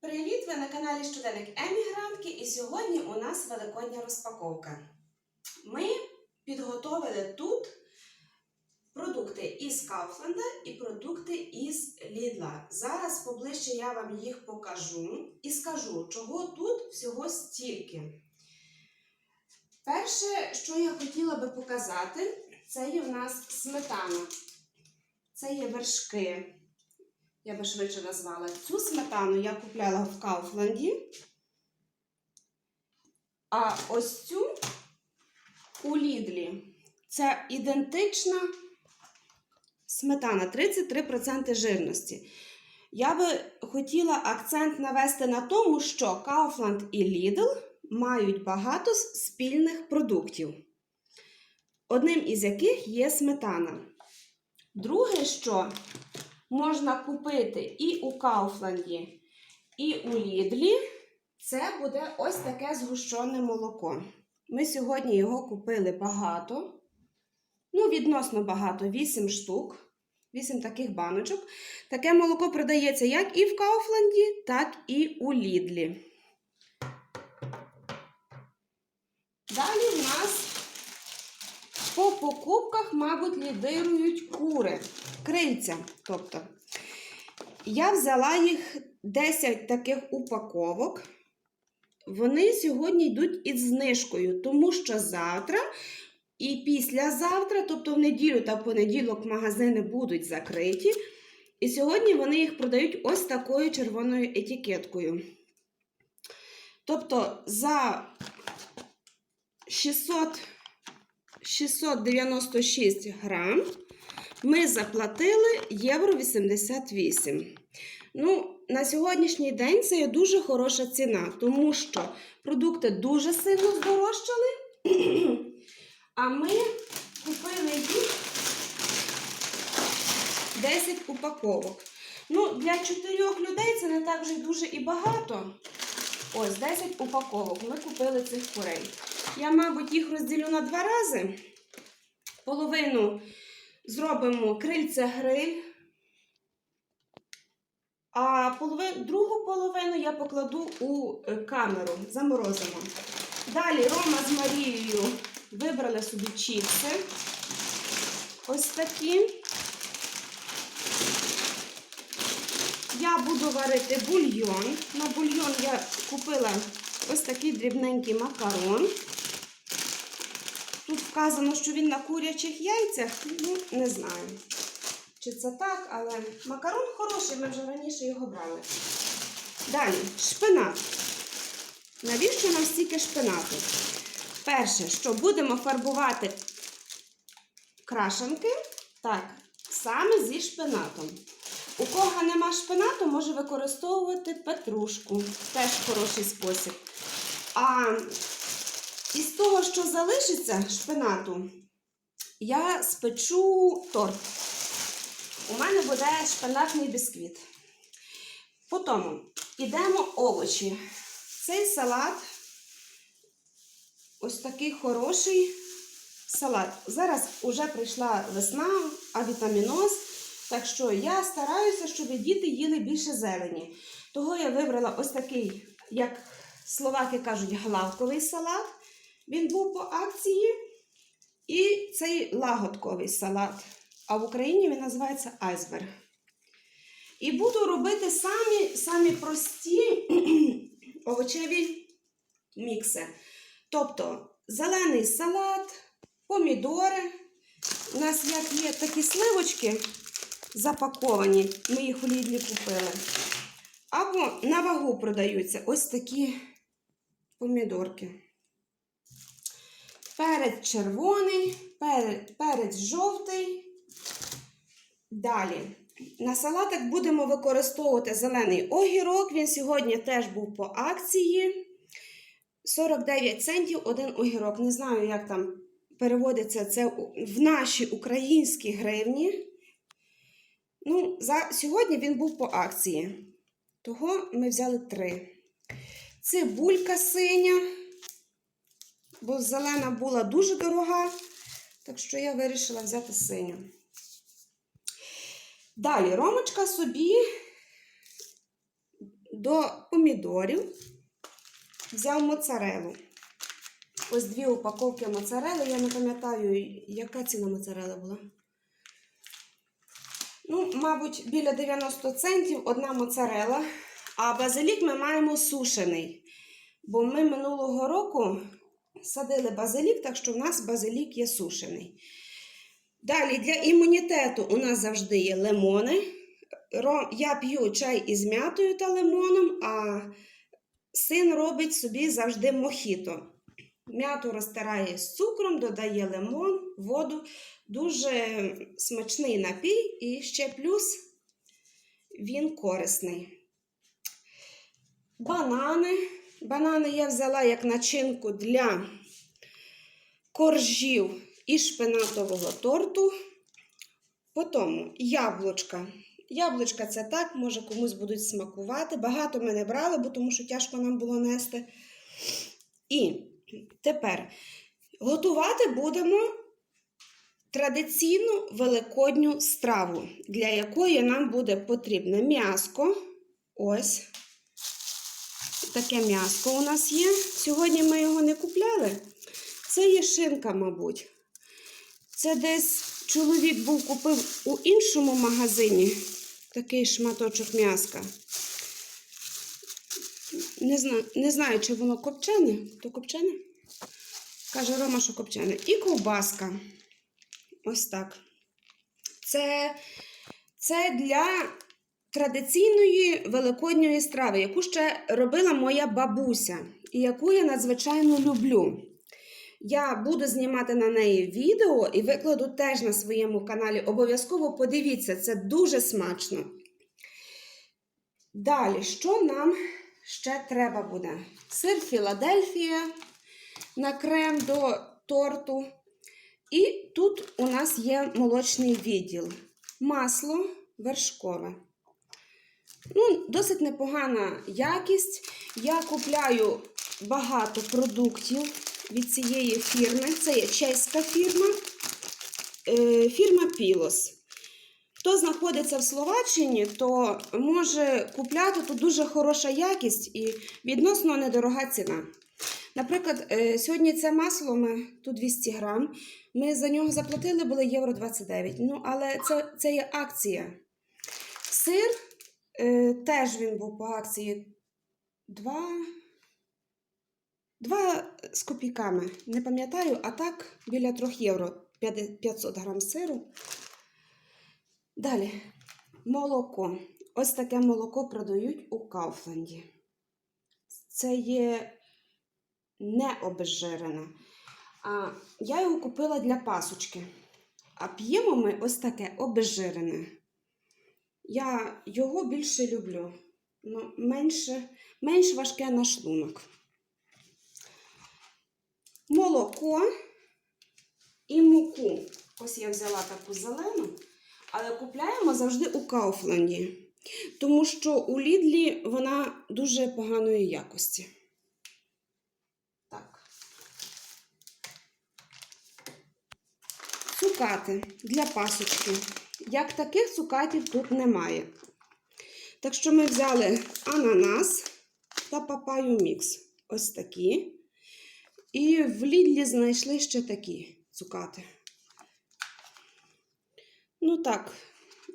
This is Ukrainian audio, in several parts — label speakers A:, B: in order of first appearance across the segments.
A: Привіт! Ви на каналі Щоденник Емігрантки і сьогодні у нас великодня розпаковка. Ми підготовили тут продукти із Кауфланда і продукти із Лідла. Зараз поближче я вам їх покажу і скажу, чого тут всього стільки. Перше, що я хотіла би показати, це є в нас сметана. Це є вершки. Я би швидше назвала. Цю сметану я купляла в Кауфланді. А ось цю у Лідлі. Це ідентична сметана 33% жирності. Я би хотіла акцент навести на тому, що Kaufland і Lidl мають багато спільних продуктів, одним із яких є сметана. Друге, що можна купити і у Кауфланді, і у Лідлі, це буде ось таке згущене молоко. Ми сьогодні його купили багато, ну, відносно багато, 8 штук, 8 таких баночок. Таке молоко продається як і в Кауфланді, так і у Лідлі. Далі в нас по покупках, мабуть, лідирують кури, крильця. Тобто, я взяла їх 10 таких упаковок. Вони сьогодні йдуть із знижкою, тому що завтра і післязавтра, тобто в неділю та понеділок, магазини будуть закриті. І сьогодні вони їх продають ось такою червоною етикеткою. Тобто за 600 696 грам ми заплатили євро 88. Ну, на сьогоднішній день це є дуже хороша ціна, тому що продукти дуже сильно здорожчали, а ми купили їх 10 упаковок. Ну, для 4 людей це не так вже дуже і багато. Ось 10 упаковок. Ми купили цих курей. Я, мабуть, їх розділю на два рази. Половину зробимо крильце-гриль, а половину, другу половину я покладу у е, камеру, заморозимо. Далі Рома з Марією вибрали собі чіпси. Ось такі. Я буду варити бульйон. На бульйон я купила ось такий дрібненький макарон. Тут вказано, що він на курячих яйцях. Ну, не знаю, чи це так, але макарон хороший, ми вже раніше його брали. Далі, шпинат. Навіщо нам стільки шпинату? Перше, що будемо фарбувати крашенки, так, саме зі шпинатом. У кого нема шпинату, може використовувати петрушку. Теж хороший спосіб. А із того, що залишиться шпинату, я спечу торт. У мене буде шпинатний бісквіт. Потім йдемо овочі. Цей салат ось такий хороший салат. Зараз вже прийшла весна, а вітаміноз. Так що я стараюся, щоб діти їли більше зелені. Того я вибрала ось такий, як словаки кажуть, главковий салат. Він був по акції. І цей лагодковий салат. А в Україні він називається айсберг. І буду робити самі, самі прості овочеві мікси. Тобто зелений салат, помідори. У нас як є такі сливочки запаковані, ми їх у Лідлі купили. Або на вагу продаються ось такі помідорки. Перець червоний, перець жовтий. Далі. На салатик будемо використовувати зелений огірок. Він сьогодні теж був по акції. 49 центів один огірок. Не знаю, як там переводиться це в наші українські гривні. Ну, за, Сьогодні він був по акції. Того ми взяли три. Цибулька синя, бо зелена була дуже дорога, так що я вирішила взяти синю. Далі Ромочка собі до помідорів взяв моцарелу. Ось дві упаковки моцарели. Я не пам'ятаю, яка ціна моцарели була. Ну, мабуть, біля 90 центів одна моцарела. А базилік ми маємо сушений. Бо ми минулого року садили базилік, так що в нас базилік є сушений. Далі для імунітету у нас завжди є лимони. Я п'ю чай із м'ятою та лимоном, а син робить собі завжди мохіто. М'яту розтирає з цукром, додає лимон, воду. Дуже смачний напій і ще плюс він корисний. Банани. Банани я взяла як начинку для коржів і шпинатового торту. Потім яблучка. Яблучка це так, може комусь будуть смакувати. Багато ми не брали, бо тому що тяжко нам було нести. І тепер готувати будемо традиційну великодню страву, для якої нам буде потрібне м'яско. Ось таке м'яско у нас є. Сьогодні ми його не купляли. Це є шинка, мабуть. Це десь чоловік був купив у іншому магазині такий шматочок м'яска. Не знаю, не знаю, чи воно копчене, то копчене. Каже Рома, що копчене. І ковбаска. Ось так. Це, це для традиційної великодньої страви, яку ще робила моя бабуся, і яку я надзвичайно люблю. Я буду знімати на неї відео і викладу теж на своєму каналі. Обов'язково подивіться, це дуже смачно. Далі, що нам ще треба буде? Сир Філадельфія на крем до торту. І тут у нас є молочний відділ. Масло вершкове. Ну, досить непогана якість. Я купляю багато продуктів від цієї фірми. Це є чеська фірма, е, фірма Пілос. Хто знаходиться в Словаччині, то може купляти тут дуже хороша якість і відносно недорога ціна. Наприклад, е, сьогодні це масло ми тут 200 грам. Ми за нього заплатили були євро 29. Ну, але це, це є акція. Сир е, теж він був по акції 2, 2 з копійками. Не пам'ятаю, а так біля 3 євро 500 грам сиру. Далі молоко. Ось таке молоко продають у Кауфланді. Це є не обезжирене. А я його купила для пасочки. А п'ємо ми ось таке обезжирене. Я його більше люблю. Ну, менше, менш важке на шлунок. Молоко і муку. Ось я взяла таку зелену, але купляємо завжди у Кауфланді. Тому що у Лідлі вона дуже поганої якості. Так. Цукати для пасочки. Як таких цукатів тут немає. Так що ми взяли ананас та папаю мікс. Ось такі. І в Лідлі знайшли ще такі цукати. Ну так,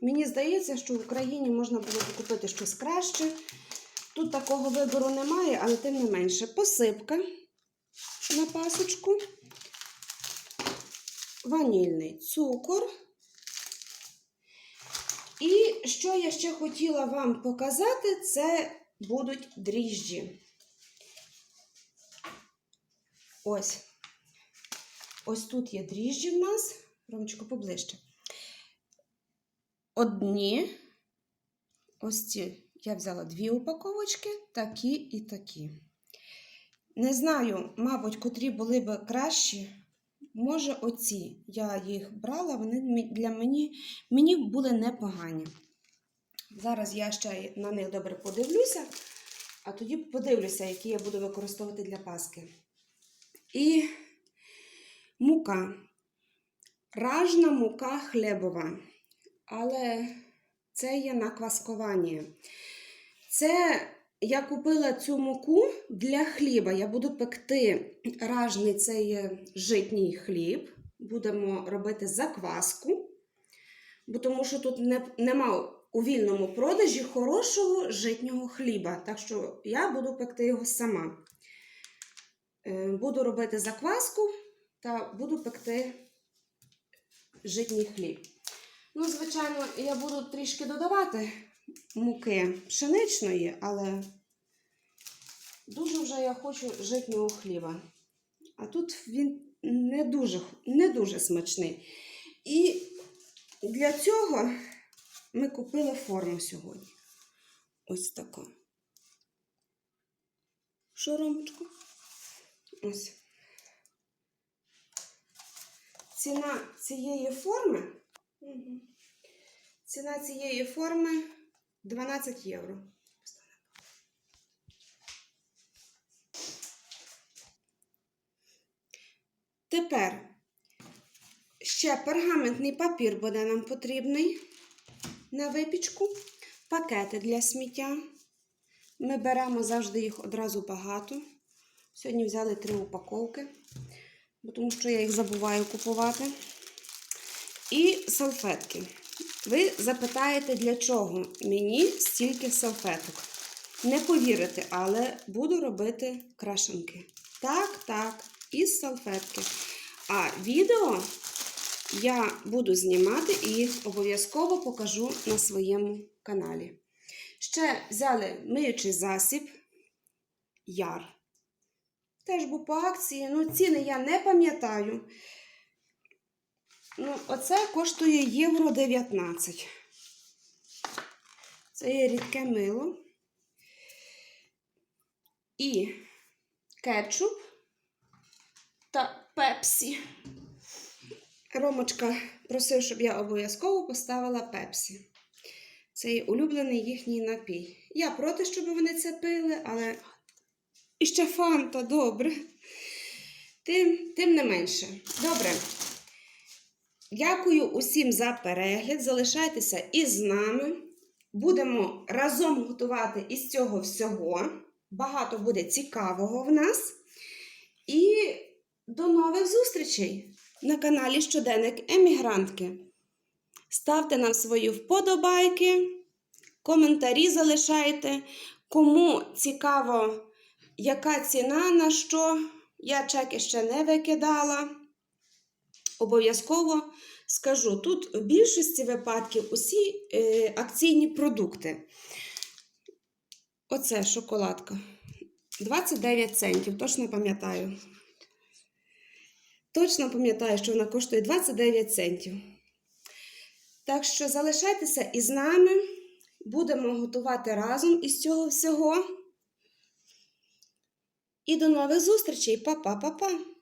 A: мені здається, що в Україні можна було купити щось краще. Тут такого вибору немає, але тим не менше посипка на пасочку, ванільний цукор. І що я ще хотіла вам показати, це будуть дріжджі. Ось. Ось тут є дріжджі в нас. Ромчику, поближче. Одні. Ось ці. Я взяла дві упаковочки, такі і такі. Не знаю, мабуть, котрі були б кращі. Може, оці. Я їх брала, вони для мені, мені були непогані. Зараз я ще на них добре подивлюся, а тоді подивлюся, які я буду використовувати для паски. І мука. Ражна мука хлібова. Але це є на кваскування. Це я купила цю муку для хліба. Я буду пекти ражний цей е, житній хліб. Будемо робити закваску, бо тому що тут не, нема у вільному продажі хорошого житнього хліба. Так що я буду пекти його сама. Е, Буду робити закваску та буду пекти житній хліб. Ну, звичайно, я буду трішки додавати муки пшеничної, але дуже вже я хочу житнього хліба. А тут він не дуже, не дуже смачний. І для цього ми купили форму сьогодні. Ось таку. Що, Ромочко? Ось. Ціна цієї форми. Ціна цієї форми 12 євро. Тепер ще пергаментний папір буде нам потрібний на випічку, пакети для сміття. Ми беремо завжди їх одразу багато. Сьогодні взяли три упаковки, тому що я їх забуваю купувати. І салфетки. Ви запитаєте, для чого мені стільки салфеток? Не повірите, але буду робити крашенки. Так, так, із салфетки. А відео я буду знімати і обов'язково покажу на своєму каналі. Ще взяли миючий засіб яр. Теж був по акції. Ну, ціни я не пам'ятаю. Ну, оце коштує євро 19. Це є рідке мило. І кетчуп та пепсі. Ромочка просив, щоб я обов'язково поставила пепсі. Це є улюблений їхній напій. Я проти, щоб вони це пили, але і ще фанта, добре. Тим, тим не менше. Добре. Дякую усім за перегляд. Залишайтеся із нами. Будемо разом готувати із цього всього. Багато буде цікавого в нас. І до нових зустрічей на каналі Щоденник Емігрантки. Ставте нам свої вподобайки, коментарі залишайте. Кому цікаво, яка ціна на що, я чеки ще не викидала. Обов'язково скажу, тут в більшості випадків усі е, акційні продукти. Оце шоколадка. 29 центів, точно пам'ятаю. Точно пам'ятаю, що вона коштує 29 центів. Так що залишайтеся із нами. Будемо готувати разом із цього всього. І до нових зустрічей. Па-па-па-па!